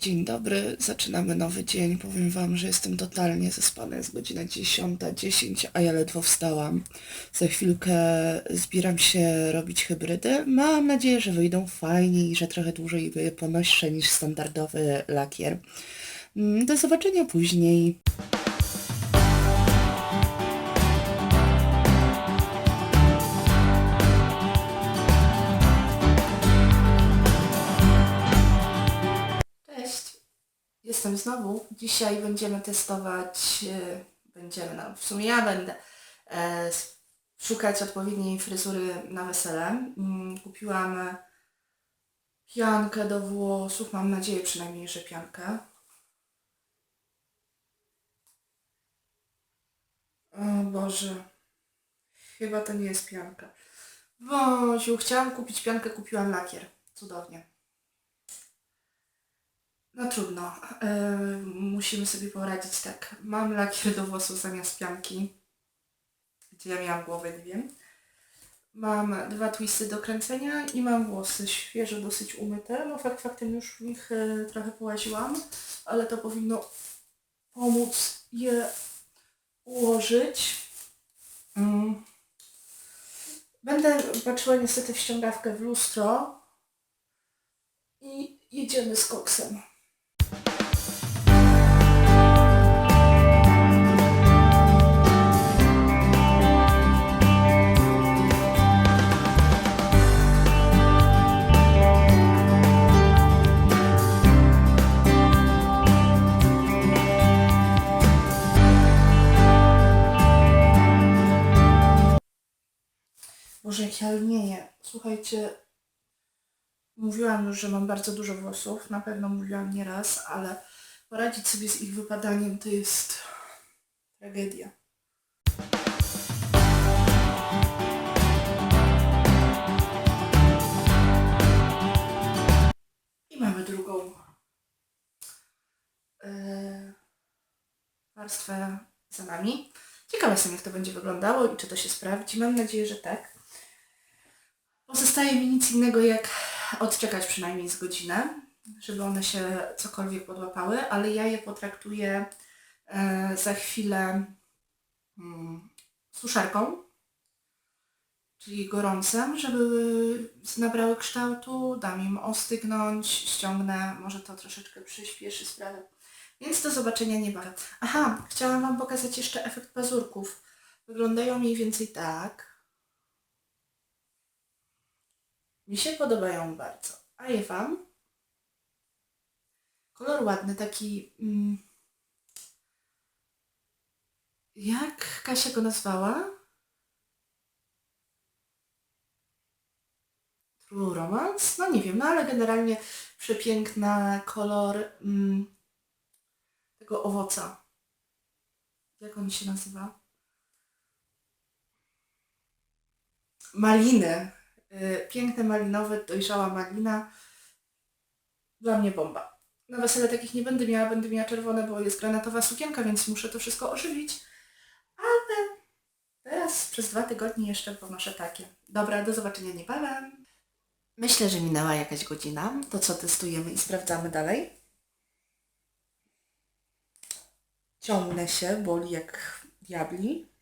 Dzień dobry, zaczynamy nowy dzień. Powiem Wam, że jestem totalnie zaspana. Jest godzina 10.10, a ja ledwo wstałam. Za chwilkę zbieram się robić hybrydy. Mam nadzieję, że wyjdą fajnie i że trochę dłużej je ponoszę niż standardowy lakier. Mm, Do zobaczenia później. Jestem znowu. Dzisiaj będziemy testować, e, będziemy, no w sumie ja będę e, szukać odpowiedniej fryzury na wesele. Mm, Kupiłam piankę do włosów, mam nadzieję przynajmniej, że piankę. O Boże, chyba to nie jest pianka. Boziu, chciałam kupić piankę, kupiłam lakier. Cudownie. No trudno. Yy, musimy sobie poradzić tak. Mam lakier do włosów zamiast pianki. Gdzie ja miałam głowę, nie wiem. Mam dwa twisty do kręcenia i mam włosy świeżo dosyć umyte. No fakt faktem już w nich e, trochę połaziłam, ale to powinno pomóc je ułożyć. Mm. Będę patrzyła niestety w ściągawkę w lustro i jedziemy z koksem. Lnieję. Słuchajcie, mówiłam już, że mam bardzo dużo włosów. Na pewno mówiłam nieraz, ale poradzić sobie z ich wypadaniem to jest tragedia. I mamy drugą e, warstwę za nami. Ciekawa jestem, jak to będzie wyglądało i czy to się sprawdzi. Mam nadzieję, że tak. Pozostaje mi nic innego, jak odczekać przynajmniej z godzinę, żeby one się cokolwiek podłapały, ale ja je potraktuję e, za chwilę mm, suszarką, czyli gorącem, żeby nabrały kształtu, dam im ostygnąć, ściągnę, może to troszeczkę przyspieszy sprawę. Więc do zobaczenia niebawem. Aha, chciałam Wam pokazać jeszcze efekt pazurków. Wyglądają mniej więcej tak. Mi się podobają bardzo. A je Wam? Kolor ładny, taki... Mm, jak Kasia go nazwała? True Romance? No nie wiem, no ale generalnie przepiękna kolor mm, tego owoca. Jak on się nazywa? Maliny. Y, Piękne malinowe, dojrzała malina. Dla mnie bomba. Na wesele takich nie będę miała, będę miała czerwone, bo jest granatowa sukienka, więc muszę to wszystko ożywić. Ale teraz przez dwa tygodnie jeszcze ponoszę takie. Dobra, do zobaczenia niebawem. Myślę, że minęła jakaś godzina. To co testujemy i sprawdzamy dalej. Ciągnę się, boli jak diabli.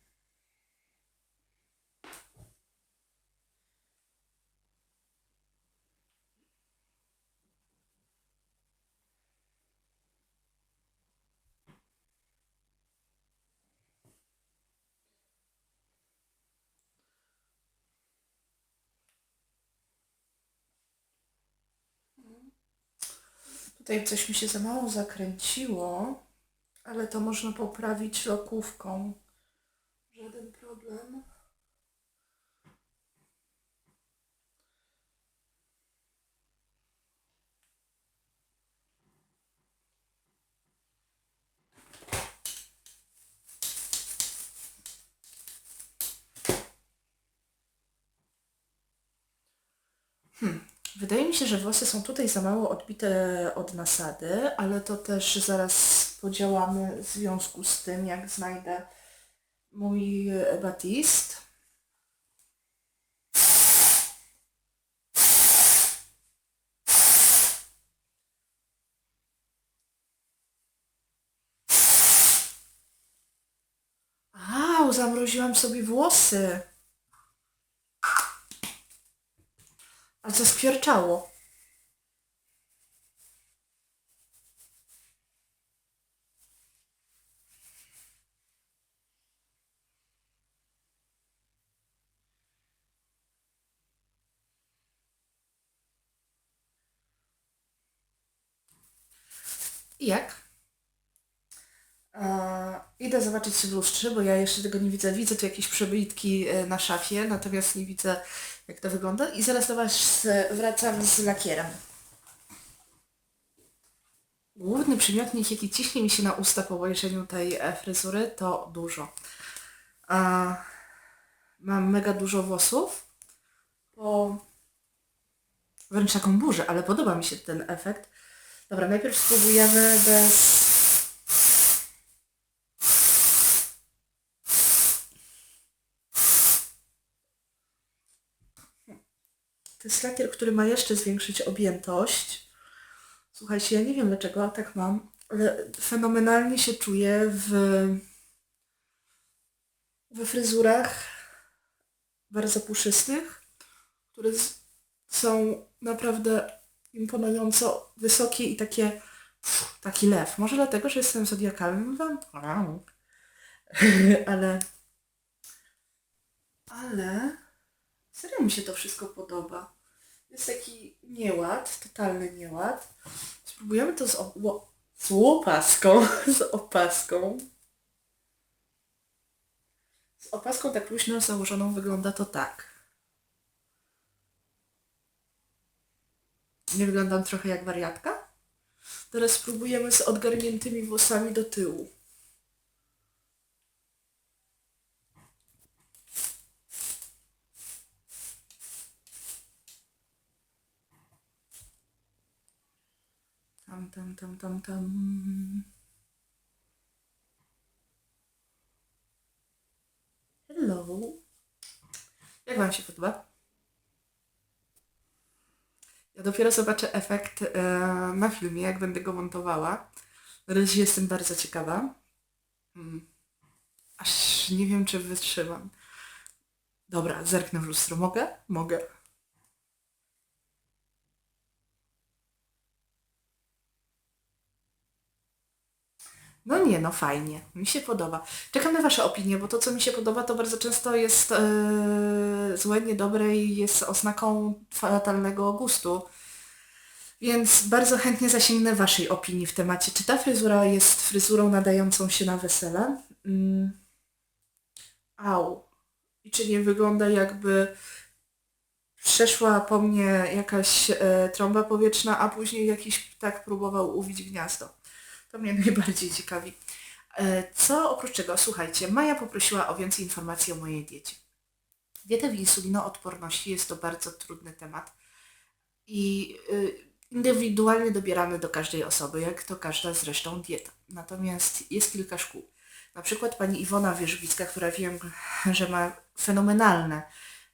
Tutaj coś mi się za mało zakręciło, ale to można poprawić lokówką. Żaden problem. Wydaje mi się, że włosy są tutaj za mało odbite od nasady, ale to też zaraz podziałamy w związku z tym, jak znajdę mój batist. Au, zamroziłam sobie włosy. A co skwierczało? I jak? E, idę zobaczyć się w lustrze, bo ja jeszcze tego nie widzę. Widzę tu jakieś przebitki e, na szafie, natomiast nie widzę jak to wygląda. I zaraz do Was e, wracam z lakierem. Główny przymiotnik, jaki ciśnie mi się na usta po obejrzeniu tej fryzury, to dużo. Mam mega dużo włosów. Po wręcz taką burzę, ale podoba mi się ten efekt. Dobra, najpierw spróbujemy bez... To jest lakier, który ma jeszcze zwiększyć objętość. Słuchajcie, ja nie wiem dlaczego a tak mam, ale fenomenalnie się czuję w, we fryzurach bardzo puszystych, które z, są naprawdę imponująco wysokie i takie taki lew. Może dlatego, że jestem zodiakalnym lwem? ale ale serio mi się to wszystko podoba. Jest taki nieład, totalny nieład. Spróbujemy to z, ło- z z opaską. Z opaską tak luźno założoną wygląda to tak. Nie wyglądam trochę jak wariatka? Teraz spróbujemy z odgarniętymi włosami do tyłu. Tam, tam, tam, tam, tam. Hello. Jak Wam się podoba? Ja dopiero zobaczę efekt e, na filmie, jak będę go montowała. Razie jestem bardzo ciekawa. Mm. Aż nie wiem, czy wytrzymam. Dobra, zerknę w lustro. Mogę? Mogę. No nie, no fajnie. Mi się podoba. Czekam na Wasze opinie, bo to, co mi się podoba, to bardzo często jest e, złe, niedobre i jest oznaką fatalnego gustu. Więc bardzo chętnie zasięgnę Waszej opinii w temacie. Czy ta fryzura jest fryzurą nadającą się na wesele? Mm. Au. I czy nie wygląda jakby przeszła po mnie jakaś e, trąba powietrzna, a później jakiś ptak próbował uwić gniazdo. To mnie najbardziej ciekawi. E, Co oprócz czego? Słuchajcie, Maja poprosiła o więcej informacji o mojej diecie. Dieta w insulinoodporności jest to bardzo trudny temat i y, indywidualnie dobierany do każdej osoby, jak to każda zresztą dieta. Natomiast jest kilka szkół. Na przykład pani Iwona Wierzbicka, która wiem, że ma fenomenalne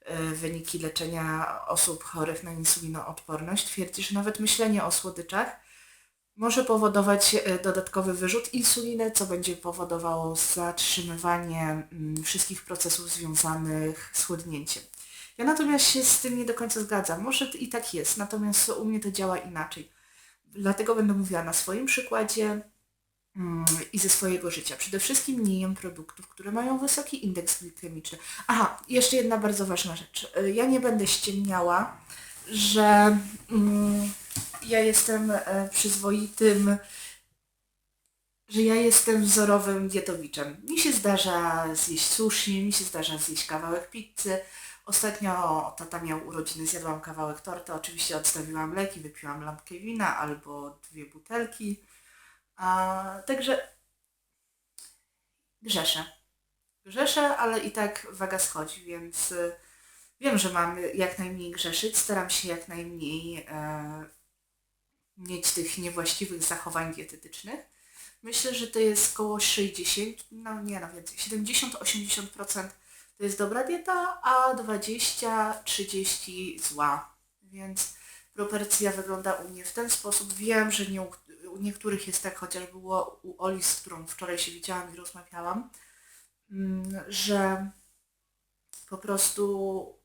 y, wyniki leczenia osób chorych na insulinoodporność, twierdzi, że nawet myślenie o słodyczach może powodować e, dodatkowy wyrzut insuliny, co będzie powodowało zatrzymywanie mm, wszystkich procesów związanych z chudnięciem. Ja natomiast się z tym nie do końca zgadzam. Może i tak jest, natomiast u mnie to działa inaczej. Dlatego będę mówiła na swoim przykładzie mm, i ze swojego życia. Przede wszystkim nie jem produktów, które mają wysoki indeks glikemiczny. Aha, jeszcze jedna bardzo ważna rzecz. E, Ja nie będę ściemniała, że mm, ja jestem e, przyzwoitym, że ja jestem wzorowym dietowiczem. Mi się zdarza zjeść sushi, mi się zdarza zjeść kawałek pizzy. Ostatnio tata miał urodziny, zjadłam kawałek torty, oczywiście odstawiłam leki, wypiłam lampkę wina albo dwie butelki. A, także grzeszę. Grzeszę, ale i tak waga schodzi, więc wiem, że mam jak najmniej grzeszyć. Staram się jak najmniej e, mieć tych niewłaściwych zachowań dietetycznych. Myślę, że to jest około 60, no nie no więcej, 70-80% to jest dobra dieta, a 20-30 zła. Więc proporcja wygląda u mnie w ten sposób. Wiem, że nie u, u niektórych jest tak, chociaż było u Oli, z którą wczoraj się widziałam i rozmawiałam, mm, że po prostu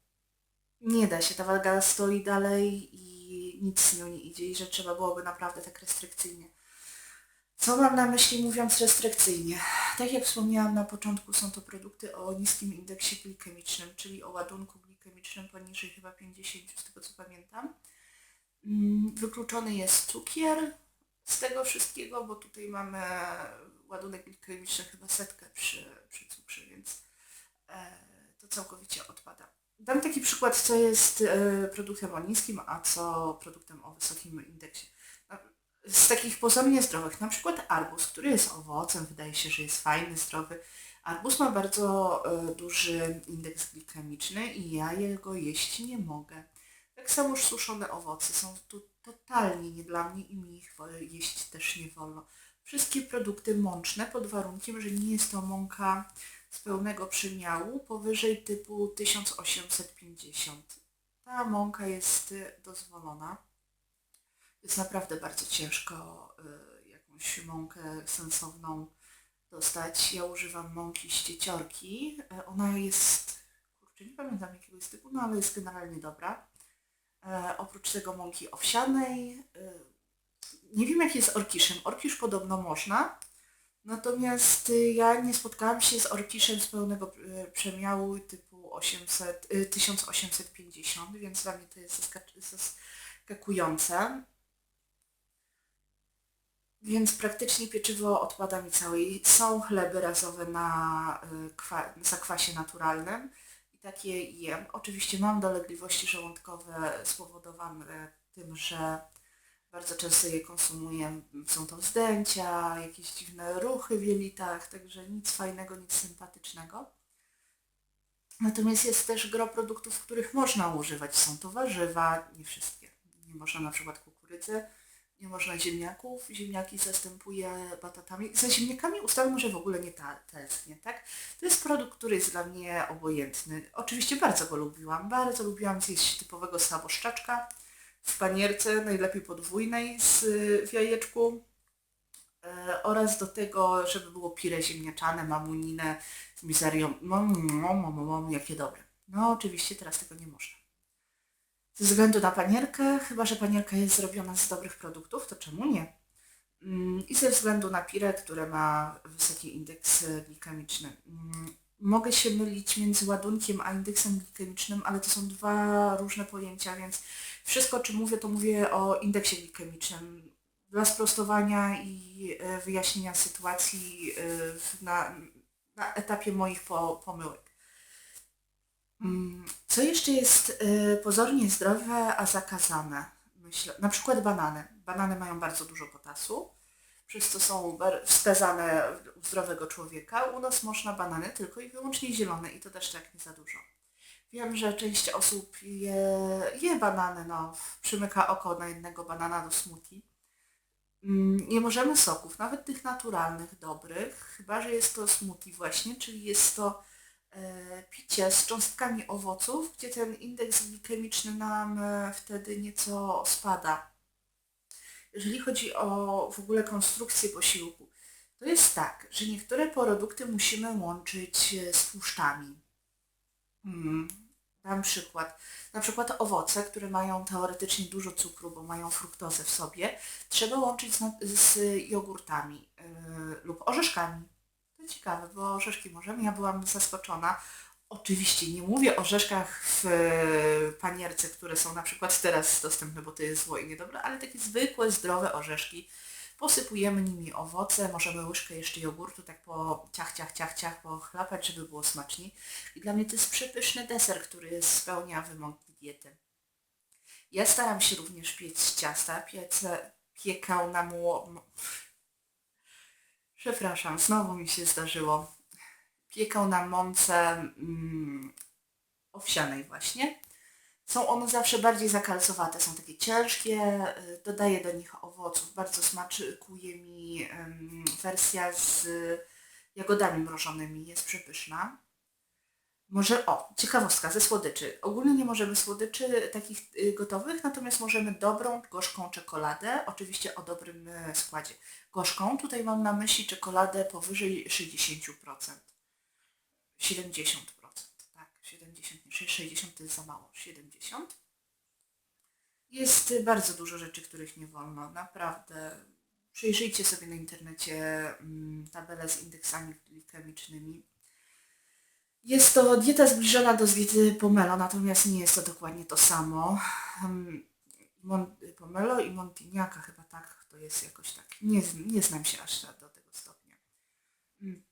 nie da się, ta waga stoi dalej i nic z nią nie idzie i że trzeba byłoby naprawdę tak restrykcyjnie. Co mam na myśli mówiąc restrykcyjnie? Tak jak wspomniałam na początku, są to produkty o niskim indeksie glikemicznym, czyli o ładunku glikemicznym poniżej chyba 50, z tego co pamiętam. Mm, Wykluczony jest cukier z tego wszystkiego, bo tutaj mamy ładunek glikemiczny chyba setkę przy, przy cukrze, więc e, to całkowicie odpada. Dam taki przykład, co jest e, produktem o niskim, a co produktem o wysokim indeksie. Na- Z takich pozornie zdrowych, na przykład arbuz, który jest owocem, wydaje się, że jest fajny, zdrowy. Arbuz ma bardzo e, duży indeks glikemiczny i ja jego jeść nie mogę. Tak samo suszone owoce są tu totalnie nie dla mnie i mi ich jeść też nie wolno. Wszystkie produkty mączne pod warunkiem, że nie jest to mąka z pełnego przemiału powyżej typu 1850. Ta mąka jest y, dozwolona. Jest naprawdę bardzo ciężko y, jakąś mąkę sensowną dostać. Ja używam mąki ścieciorki. Y, Ona jest, kurczę, nie pamiętam jakiego jest typu, no ale jest generalnie dobra. E, oprócz tego mąki owsianej. y, nie wiem jak jest z orkiszem. Orkisz podobno można. Natomiast y, ja nie spotkałam się z orkiszem z pełnego y, przemiału typu 800, y, 1850, więc dla mnie to jest zaskak- zaskakujące. Więc praktycznie pieczywo odpada mi całe. Są chleby razowe na y, kwa- zakwasie naturalnym i takie jem. Oczywiście mam dolegliwości żołądkowe spowodowane tym, że bardzo często je konsumuję. Są to wzdęcia, jakieś dziwne ruchy w jelitach, także nic fajnego, nic sympatycznego. Natomiast jest też gro produktów, których można używać. Są to warzywa, nie wszystkie. Nie można na przykład kukurydzy, nie można ziemniaków. Ziemniaki zastępuje batatami. Za ziemniakami ustalmy, że w ogóle nie ta, tęsknię, tak? To jest produkt, który jest dla mnie obojętny. Oczywiście bardzo go lubiłam. Bardzo lubiłam zjeść typowego saboszczaczka w panierce, najlepiej podwójnej z y, w jajeczku. E, oraz do tego, żeby było pire ziemniaczane, mamuninę z mizerią. Mam, mam, mam, mam, jakie dobre. No oczywiście teraz tego nie można. Ze względu na panierkę, chyba że panierka jest zrobiona z dobrych produktów, to czemu nie? Mm, I ze względu na pire, które ma wysoki indeks e, glikemiczny. Mm, Mogę się mylić między ładunkiem a indeksem glikemicznym, ale to są dwa różne pojęcia, więc wszystko czym mówię, to mówię o indeksie glikemicznym. Dla sprostowania i e, wyjaśnienia sytuacji e, na, na etapie moich po, pomyłek. Mm, Co jeszcze jest e, pozornie zdrowe, a zakazane? Myślę, na przykład banany. Banany mają bardzo dużo potasu, przez co są wskazane u zdrowego człowieka. U nas można banany tylko i wyłącznie zielone i to też tak nie za dużo. Wiem, że część osób je, je banany, no, przymyka oko na jednego banana do smoothie. Mm, Nie możemy soków, nawet tych naturalnych, dobrych, chyba że jest to smoothie właśnie, czyli jest to e, picie z cząstkami owoców, gdzie ten indeks glikemiczny nam e, wtedy nieco spada. Jeżeli chodzi o w ogóle konstrukcję posiłku, to jest tak, że niektóre produkty musimy łączyć e, z tłuszczami. Mm, dam przykład. Na przykład owoce, które mają teoretycznie dużo cukru, bo mają fruktozę w sobie, trzeba łączyć z, na- z jogurtami yy, lub orzeszkami. To ciekawe, bo orzeszki możemy. Ja byłam zaskoczona. Oczywiście nie mówię o orzeszkach w e, panierce, które są na przykład teraz dostępne, bo to jest zło i niedobre, ale takie zwykłe, zdrowe orzeszki. Posypujemy nimi owoce, możemy łyżkę jeszcze jogurtu, tak po ciach, ciach, ciach, ciach pochlapać, żeby było smaczniej. I dla mnie to jest przepyszny deser, który spełnia wymogi diety. Ja staram się również piec ciasta, piecę, piekał na mło... Przepraszam, znowu mi się zdarzyło. Piekał na mące mm, owsianej właśnie. Są one zawsze bardziej zakalcowate, są takie ciężkie, y, dodaję do nich owoców. Bardzo smakuje mi wersja z jagodami mrożonymi, jest przepyszna. Może, o, ciekawostka ze słodyczy. Ogólnie nie możemy słodyczy takich y, gotowych, natomiast możemy dobrą, gorzką czekoladę, oczywiście o dobrym y, składzie. Gorzką, tutaj mam na myśli czekoladę powyżej 60%. 70%. Tak, 70, nie 60 to jest za mało, 70. Jest bardzo dużo rzeczy, których nie wolno. Naprawdę. Przejrzyjcie sobie na internecie mm, tabelę z indeksami glikemicznymi. Jest to dieta zbliżona do diety Pomelo, natomiast nie jest to dokładnie to samo. Pomelo i Montignaca chyba tak, to jest jakoś tak. Nie, nie znam się aż tak do tego stopnia. Mm.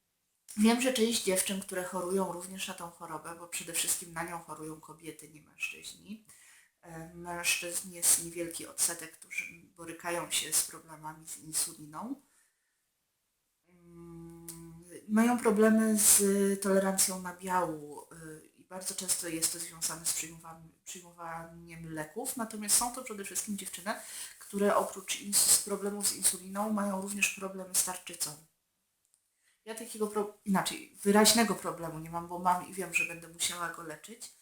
Wiem, że część dziewczyn, które chorują również na tą chorobę, bo przede wszystkim na nią chorują kobiety, nie mężczyźni. E, Mężczyzn jest niewielki odsetek, którzy borykają się z problemami z insuliną. Mm, Mają problemy z tolerancją na biału y, i bardzo często jest to związane z przyjmowaniem, leków, natomiast są to przede wszystkim dziewczyny, które oprócz problemów z insuliną mają również problemy z tarczycą. Ja takiego pro... inaczej, wyraźnego problemu nie mam, bo mam i wiem, że będę musiała go leczyć.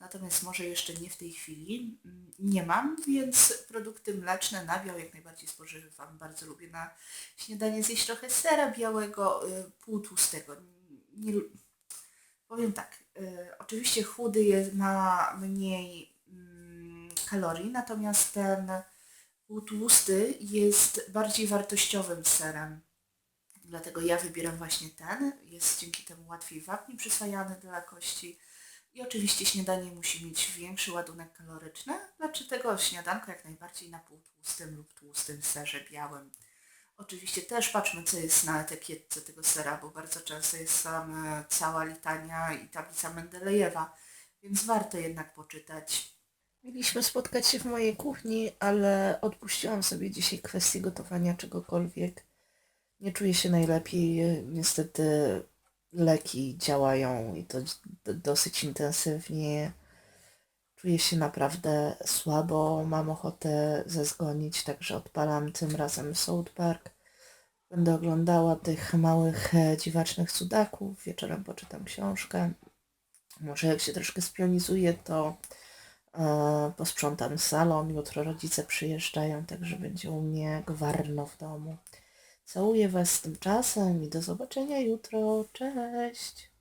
Natomiast może jeszcze nie w tej chwili. Mm, Nie mam, więc produkty mleczne, nabiał jak najbardziej spożywam. Bardzo lubię na śniadanie zjeść trochę sera białego, y, półtłustego. Nie, powiem tak, y, oczywiście chudy jest, ma mniej mm, kalorii, natomiast ten półtłusty jest bardziej wartościowym serem. Dlatego ja wybieram właśnie ten. Jest dzięki temu łatwiej wapni przyswajany dla kości. I oczywiście śniadanie musi mieć większy ładunek kaloryczny. Dlaczego śniadanko jak najbardziej na półtłustym lub tłustym serze białym. Oczywiście też patrzmy, co jest na etykietce tego sera, bo bardzo często jest tam e, cała litania i tablica Mendelejewa, więc warto jednak poczytać. Mieliśmy spotkać się w mojej kuchni, ale odpuściłam sobie dzisiaj kwestię gotowania czegokolwiek. Nie czuję się najlepiej. Niestety leki działają i to dosyć intensywnie. Czuję się naprawdę słabo. Mam ochotę zezgonić, także odpalam tym razem South Park. Będę oglądała tych małych, e, dziwacznych cudaków. Wieczorem poczytam książkę. Może jak się troszkę spionizuję, to E, posprzątam salon, jutro rodzice przyjeżdżają, także będzie u mnie gwarno w domu. Całuję Was tymczasem i do zobaczenia jutro. Cześć!